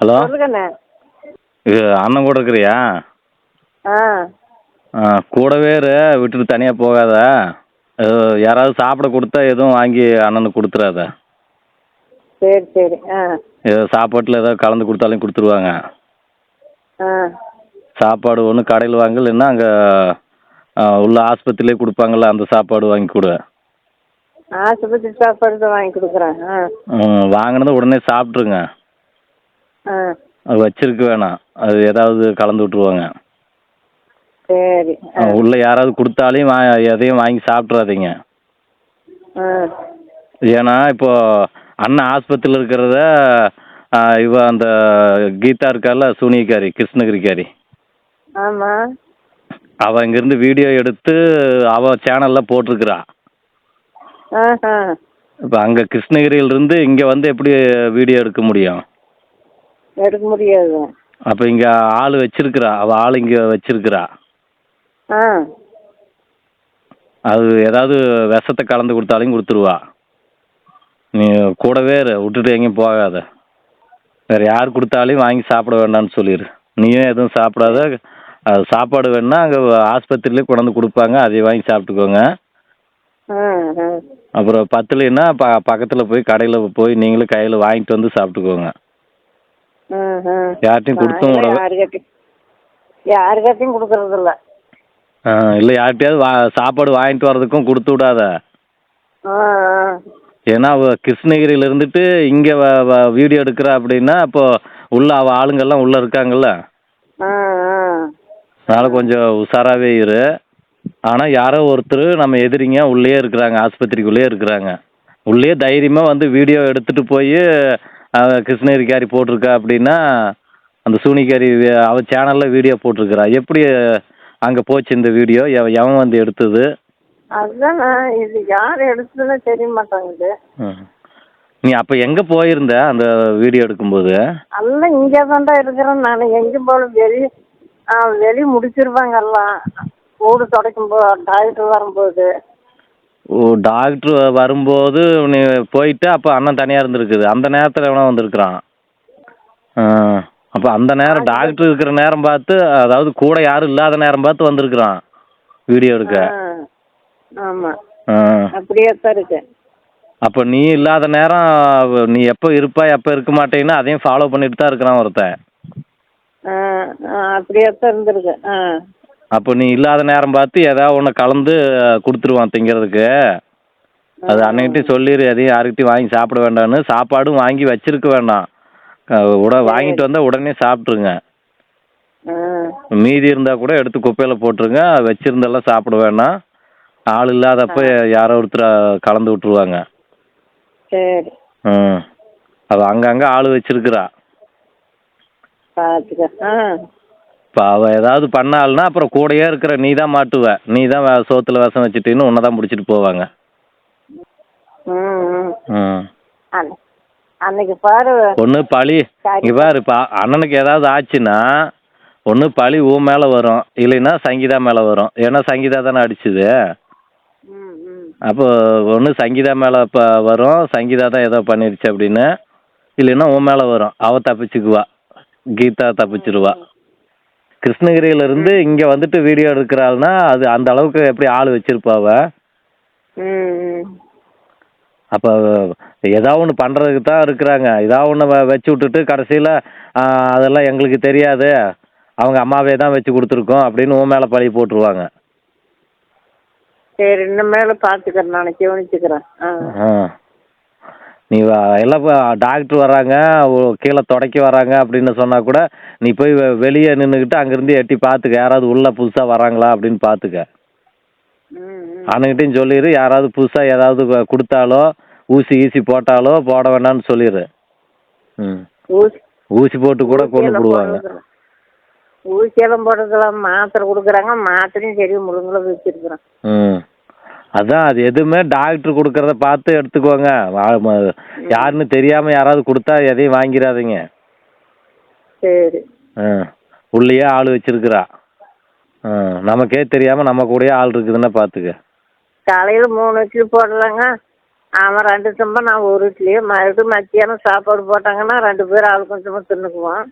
Hello? இது அண்ணன் கூட இருக்கிறியா? கூடவே இரு விட்டுட்டு தனியாக போகாத. யாராவது சாப்பிட கொடுத்தா எதுவும் வாங்கி அண்ணனுக்கு கொடுத்துறாத. சரி சரி. ஏதோ சாப்பாட்டில் ஏதோ கலந்து கொடுத்தாலும் கொடுத்துருவாங்க. சாப்பாடு ஒன்று கடையில் வாங்கு இல்லைன்னா அங்கே உள்ள ஆஸ்பத்திரியிலே கொடுப்பாங்கள்ல அந்த சாப்பாடு வாங்கி கொடு. ஆஸ்பத்திரி சாப்பாடு தான் வாங்கி கொடுக்குறேன். வாங்கினதை உடனே சாப்பிட்ருங்க அது வச்சிருக்க வேணாம். அது ஏதாவது கலந்து விட்ருவாங்க சரி. உள்ள யாராவது கொடுத்தாலையும் வா எதையும் வாங்கி சாப்பிட்றாதீங்க. ஏன்னா இப்போ அண்ணன் ஆஸ்பத்திரியில் இருக்கிறத இவ அந்த கீதா இருக்கால சூனியக்காரி கிருஷ்ணகிரிக்காரி. ஆமாம் அவள் இங்கேருந்து வீடியோ எடுத்து அவள் சேனலில் போட்டிருக்கிறா. இப்போ அங்கே கிருஷ்ணகிரியிலேருந்து இங்கே வந்து எப்படி வீடியோ எடுக்க முடியும்? எடுக்க முடியாது. அப்போ இங்கே ஆள் வச்சிருக்கிறா. அவள் ஆள் இங்கே வச்சிருக்கிறா. ஆ. அது ஏதாவது விஷத்தை கலந்து கொடுத்தாலும் கொடுத்துருவா. நீ கூடவே விட்டுட்டு எங்கேயும் போகாத. வேறு யார் கொடுத்தாலையும் வாங்கி சாப்பிட வேண்டாம்னு சொல்லிடு நீயும் எதுவும் சாப்பிடாத. அது சாப்பாடு வேணுன்னா அங்கே ஆஸ்பத்திரியிலே கொண்டாந்து கொடுப்பாங்க. அதை வாங்கி சாப்பிட்டுக்கோங்க. அப்புறம் பத்தலைன்னா ப பக்கத்தில் போய் கடையில் போய் நீங்களும் கையில் வாங்கிட்டு வந்து சாப்பிட்டுக்கோங்க. யார்கிட்டையும் கொடுத்தும் யாருக்கிட்டையும் யாருக்கிட்டையும் கொடுக்கறதில்ல. இல்லை யார்கிட்டயாவது வா சாப்பாடு வாங்கிட்டு வர்றதுக்கும் கொடுத்து விடாத. ஏன்னா அவ கிருஷ்ணகிரியில் இருந்துட்டு இங்கே வீடியோ எடுக்கிறா அப்படின்னா அப்போ உள்ள அவள் ஆளுங்கெல்லாம் உள்ளே இருக்காங்கல்ல. அதனால் கொஞ்சம் உஷாராகவே இரு. ஆனால் யாரோ ஒருத்தர் நம்ம எதிரிங்க உள்ளே இருக்கிறாங்க ஆஸ்பத்திரிக்குள்ளேயே இருக்கிறாங்க. உள்ளே தைரியமாக வந்து வீடியோ எடுத்துகிட்டு போய் கிருஷ்ணகிரிக்காரி போட்டிருக்கா அப்படின்னா அந்த சூனிக்காரி வி- அவ சேனலில் வீடியோ போட்டிருக்கிறா. எப்படி அங்கே போச்சு இந்த வீடியோ எவ எவன் வந்து எடுத்தது? அதுதான் இது யார் எடுத்ததுன்னு தெரிய மாட்டேங்குது. நீ அப்போ எங்கே போயிருந்த அந்த வீடியோ எடுக்கும்போது? எல்லாம் இங்கே தான்டா இருக்கிறேன் நான். எங்கேயும் போல வெளியே ஆ வெளியே முடிச்சிருவாங்க எல்லாம் வீடு துடைக்கும் போ டாக்டர் வரும்போது. ஓ டாக்டர் வரும்போது நீ போயிட்டு அப்போ அண்ணன் தனியாக இருந்திருக்குது. அந்த நேரத்தில் எவனோ வந்திருக்கிறான். அப்போ அந்த நேரம் டாக்டர் இருக்கிற நேரம் பார்த்து அதாவது கூட யாரும் இல்லாத நேரம் பார்த்து வந்திருக்கிறான். வீடியோ எடுக்க. ஆமாம். அப்படியே தான் இருக்கு. அப்போ நீ இல்லாத நேரம் நீ எப்போ இருப்பா எப்போ இருக்க மாட்டேன்னு அதையும் ஃபாலோ பண்ணிட்டு தான் இருக்கிறான் ஒருத்தன். அப்படியே தான் இருந்திருக்கு. ஆ. அப்போ நீ இல்லாத நேரம் பார்த்து ஏதாவது ஒன்று கலந்து கொடுத்துருவான் திங்கிறதுக்கு. அது அன்னைக்கிட்டையும் சொல்லிடு எதையும் யாருக்கிட்டையும் வாங்கி சாப்பிட வேண்டாம்னு. சாப்பாடும் வாங்கி வச்சிருக்க வேண்டாம். உட வாங்கிட்டு வந்தால் உடனே சாப்பிட்ருங்க மீதி இருந்தால் கூட எடுத்து குப்பையில் போட்டுருங்க. வச்சிருந்தெல்லாம் சாப்பிட வேண்டாம். ஆள் இல்லாதப்ப யாரோ ஒருத்தர் கலந்து விட்ருவாங்க சரி. ம் அவள் அங்கங்கே ஆள் வச்சிருக்கிறா. இப்போ அவள் ஏதாவது பண்ணாள்னா அப்புறம் கூடயே இருக்கிற நீ தான் மாட்டுவ. நீ தான் சோத்துல விஷம் வச்சுட்டின்னு உன்னை தான் பிடிச்சிட்டு போவாங்க அன்னைக்கு பாரு. ஒன்று பழி. இங்கே பாரு இப்போ அண்ணனுக்கு ஏதாவது ஆச்சுன்னா ஒன்று பழி உன் மேலே வரும். இல்லைன்னா சங்கீதா மேலே வரும். ஏன்னா சங்கீதா தானே அடிச்சுது. அப்போ ஒன்று சங்கீதா மேலே இப்போ வரும். சங்கீதா தான் ஏதோ பண்ணிருச்சு அப்படின்னு. இல்லைன்னா உன் மேலே வரும். அவள் தப்பிச்சுக்குவா. கீதா தப்பிச்சிருவா. கிருஷ்ணகிரியிலேருந்து இங்கே வந்துட்டு வீடியோ எடுக்கிறாள்னா அது அந்த அளவுக்கு எப்படி ஆள் வச்சிருப்பாவ அப்போ ஏதாவது ஒன்று பண்ணுறதுக்கு தான் இருக்கிறாங்க. ஏதாவது ஒன்று வச்சு விட்டுட்டு கடைசியில் அதெல்லாம் எங்களுக்கு தெரியாது. அவங்க அம்மாவே தான் வச்சு கொடுத்துருக்கோம் அப்படின்னு உன் மேலே பழி போட்டுருவாங்க. சரி இனிமேல் பார்த்துக்கிறேன் நான் கவனிச்சுக்கிறேன். ஆ. நீ எல்லாம் இப்போ டாக்டர் வராங்க கீழே துடைக்க வராங்க அப்படின்னு சொன்னால் கூட நீ போய் வெளியே நின்றுக்கிட்டு அங்கேருந்து எட்டி பார்த்துக்க யாராவது உள்ளே புதுசாக வராங்களா அப்படின்னு பார்த்துக்க அவனுக்கிட்டையும் சொல்லிடு யாராவது புதுசாக ஏதாவது கொடுத்தாலோ ஊசி ஈசி போட்டாலோ போட வேண்டாம்னு சொல்லிடு ம். ஊசி ஊசி போட்டு கூட கொண்டு போடுவாங்க. ஊசியெல்லாம் போடுறதுலாம் மாத்திரை கொடுக்குறாங்க மாத்திரையும் சரி முழுங்களும் வச்சிருக்கிறேன் ம். அதான் அது எதுவுமே டாக்டர் கொடுக்கறத பார்த்து எடுத்துக்கோங்க. யாருன்னு தெரியாமல் யாராவது கொடுத்தா எதையும் வாங்கிடாதீங்க. சரி. ஆ உள்ளேயே ஆள் வச்சிருக்கிறா. ஆ நமக்கே தெரியாமல் நம்ம கூடயே ஆள் இருக்குதுன்னா பார்த்துக்க. காலையில் மூணு இட்லி போடலாங்க. அவன் ரெண்டு தும்ப நான் ஒரு இட்லி. மறுபடியும் மத்தியானம் சாப்பாடு போட்டாங்கன்னா ரெண்டு பேரும் ஆள் கொஞ்சமாக தின்னுக்குவோம்.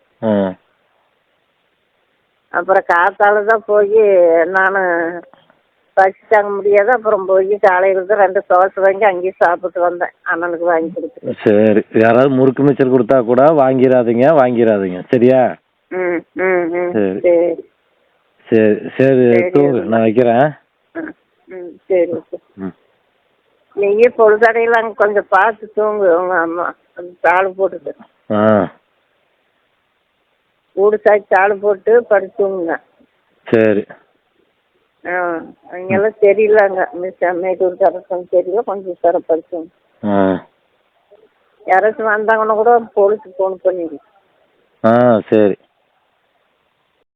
அப்புறம் காத்தால தான் போய் நான் பசி தாங்க முடியாது. அப்புறம் போய் காலையில் தான் ரெண்டு தோசை வாங்கி அங்கேயே சாப்பிட்டு வந்தேன். அண்ணனுக்கு வாங்கி கொடுத்துட்டு சரி. யாராவது முறுக்கு மிச்சர் கொடுத்தா கூட வாங்கிடாதீங்க வாங்கிடாதீங்க சரியா? ம் ம் ம். சரி. சரி. சரி. தூங்கு. நான் வைக்கிறேன். ம், சரி ஓகே. ம் நீயே பொழுதடையில் அங்கே கொஞ்சம் பார்த்து தூங்கு. உங்கள் அம்மா தாள் போட்டுட்டு. ஆ. ஊடு சாய்ச்சி தாள் போட்டு படுத்து தூங்குங்க. சரி. ஆ அங்கெல்லாம் தெரியல அங்கே மிஸ் மேட்டூர் கரசம் தெரியல கொஞ்சம் ஆ. யாராச்சும் வந்தாங்கன்னா கூட போலீஸுக்கு ஃபோன் பண்ணிடு ஆ சரி.